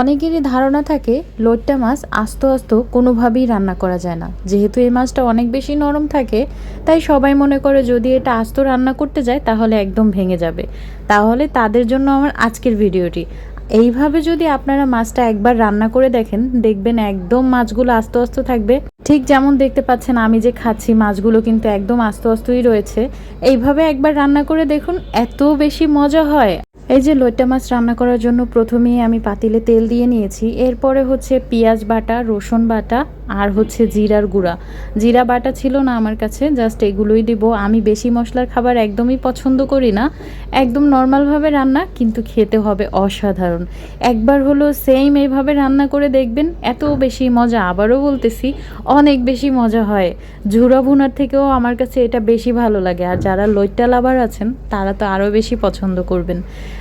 অনেকেরই ধারণা থাকে লোট্টা মাছ আস্ত আস্ত কোনোভাবেই রান্না করা যায় না। যেহেতু এই মাছটা অনেক বেশি নরম থাকে, তাই সবাই মনে করে যদি এটা আস্ত রান্না করতে যায়, তাহলে একদম ভেঙে যাবে। তাহলে তাদের জন্য আমার আজকের ভিডিওটি। এইভাবে যদি আপনারা মাছটা একবার রান্না করে দেখেন, দেখবেন একদম মাছগুলো আস্ত আস্ত থাকবে। ঠিক যেমন দেখতে পাচ্ছেন, আমি যে খাচ্ছি, মাছগুলো কিন্তু একদম আস্ত আস্তই রয়েছে। এইভাবে একবার রান্না করে দেখুন, এত বেশি মজা হয়। এই যে লইট্টা মাছ রান্না করার জন্য প্রথমেই আমি পাতিলে তেল দিয়ে নিয়েছি। এরপরে হচ্ছে পেঁয়াজ বাটা, রসুন বাটা আর হচ্ছে জিরার গুঁড়া। জিরা বাটা ছিল না আমার কাছে, জাস্ট এগুলোই দিব। আমি বেশি মশলার খাবার একদমই পছন্দ করি না। একদম নর্মালভাবে রান্না, কিন্তু খেতে হবে অসাধারণ। একবার হলো সেম এইভাবে রান্না করে দেখবেন, এত বেশি মজা। আবারও বলতেছি, অনেক বেশি মজা হয়। ঝুরা ভুনার থেকেও আমার কাছে এটা বেশি ভালো লাগে। আর যারা লইট্টা লাভার আছেন, তারা তো আরও বেশি পছন্দ করবেন।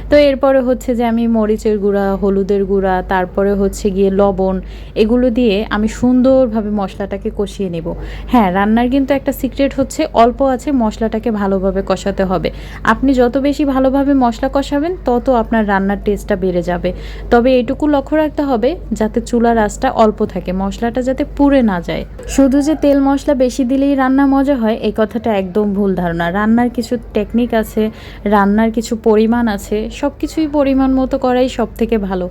তো এরপরে হচ্ছে যে আমি মরিচের গুঁড়া, হলুদের গুঁড়া, তারপরে হচ্ছে গিয়ে লবণ, এগুলো দিয়ে আমি সুন্দরভাবে মশলাটাকে কষিয়ে নেব। হ্যাঁ রান্নার কিন্তু একটা সিক্রেট হচ্ছে অল্প আছে, মশলাটাকে ভালোভাবে কষাতে হবে। আপনি যত বেশি ভালোভাবে মশলা কষাবেন, তত আপনার রান্নার টেস্টটা বেড়ে যাবে। তবে এটুকু লক্ষ্য রাখতে হবে যাতে চুলার আঁচটা অল্প থাকে, মশলাটা যাতে পুড়ে না যায়। শুধু যে তেল মশলা বেশি দিলেই রান্না মজা হয়, এই কথাটা একদম ভুল ধারণা। রান্নার কিছু টেকনিক আছে, রান্নার কিছু পরিমাণ আছে সব কিছুই পরিমাণ মতো করাই সব থেকে ভালো।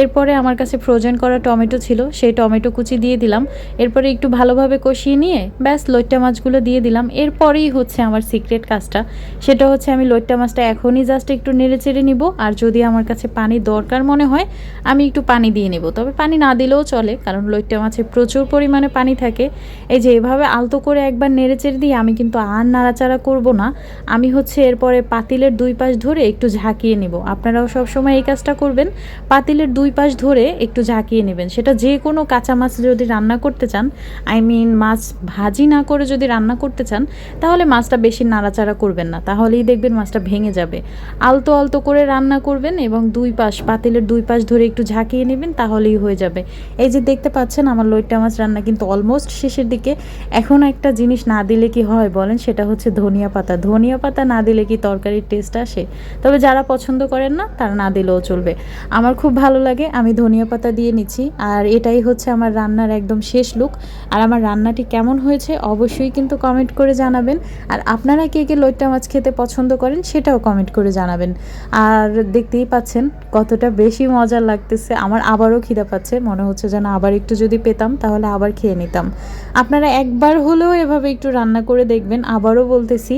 এরপরে আমার কাছে ফ্রোজেন করা টমেটো ছিল, সেই টমেটো কুচি দিয়ে দিলাম। এরপরে একটু ভালোভাবে কষিয়ে নিয়ে, ব্যাস, লইট্টা মাছগুলো দিয়ে দিলাম। এরপরেই হচ্ছে আমার সিক্রেট কাজটা। সেটা হচ্ছে আমি লইট্টা মাছটা এখনই জাস্ট একটু নেড়ে চেড়ে নিব। আর যদি আমার কাছে পানি দরকার মনে হয়, আমি একটু পানি দিয়ে নেব। তবে পানি না দিলেও চলে, কারণ লইট্টা মাছে প্রচুর পরিমাণে পানি থাকে। এই যে এভাবে আলতো করে একবার নেড়ে চেড়ে দিয়ে আমি কিন্তু আর নাড়াচাড়া করব না। আমি হচ্ছে এরপরে পাতিলের দুই পাশ ধরে একটু ঝাঁকিয়ে নেব। আপনারাও সবসময় এই কাজটা করবেন। পাতিলের দুই পাশ ধরে একটু ঝাঁকিয়ে নেবেন। সেটা যে কোনো কাঁচা মাছ যদি রান্না করতে চান, আই মিন মাছ ভাজি না করে যদি রান্না করতে চান, তাহলে মাছটা বেশি নাড়াচাড়া করবেন না। তাহলেই দেখবেন মাছটা ভেঙে যাবে। আলতো আলতো করে রান্না করবেন এবং দুই পাশ, পাতিলের দুই পাশ ধরে একটু ঝাঁকিয়ে নেবেন, তাহলেই হয়ে যাবে। এই যে দেখতে পাচ্ছেন, আমার লইট্টা মাছ রান্না কিন্তু অলমোস্ট শেষের দিকে। এখন একটা জিনিস না দিলে কি হয় বলেন? সেটা হচ্ছে ধনিয়া পাতা। ধনিয়া পাতা না দিলে কি তরকারির টেস্ট আসে? তবে যারা পছন্দ করেন না, তারা না দিলেও চলবে। আমার খুব ভালো লাগে, আমি ধনিয়া পাতা দিয়ে নিচ্ছি। আর এটাই হচ্ছে আমার রান্নার একদম শেষ লুক। আর আমার রান্নাটি কেমন হয়েছে অবশ্যই কিন্তু কমেন্ট করে জানাবেন। আর আপনারা কে কে লইট্টা মাছ খেতে পছন্দ করেন সেটাও কমেন্ট করে জানাবেন। আর দেখতেই পাচ্ছেন কতটা বেশি মজা লাগতেছে, আমার আবারও খিদা পাচ্ছে, মনে হচ্ছে যেন আবার একটু যদি পেতাম তাহলে আবার খেয়ে নিতাম। আপনারা একবার হলেও এভাবে একটু রান্না করে দেখবেন, আবারও বলতেছি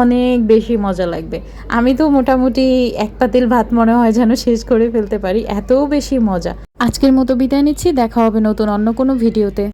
অনেক বেশি মজা লাগবে। আমি তো মোটামুটি এক পাতিল ভাত মনে হয় যেন শেষ করে ফেলতে পারি। এত বেশি মজা। আজকের মতো বিদায় নিচ্ছি। দেখা হবে নতুন অন্য কোনো ভিডিওতে।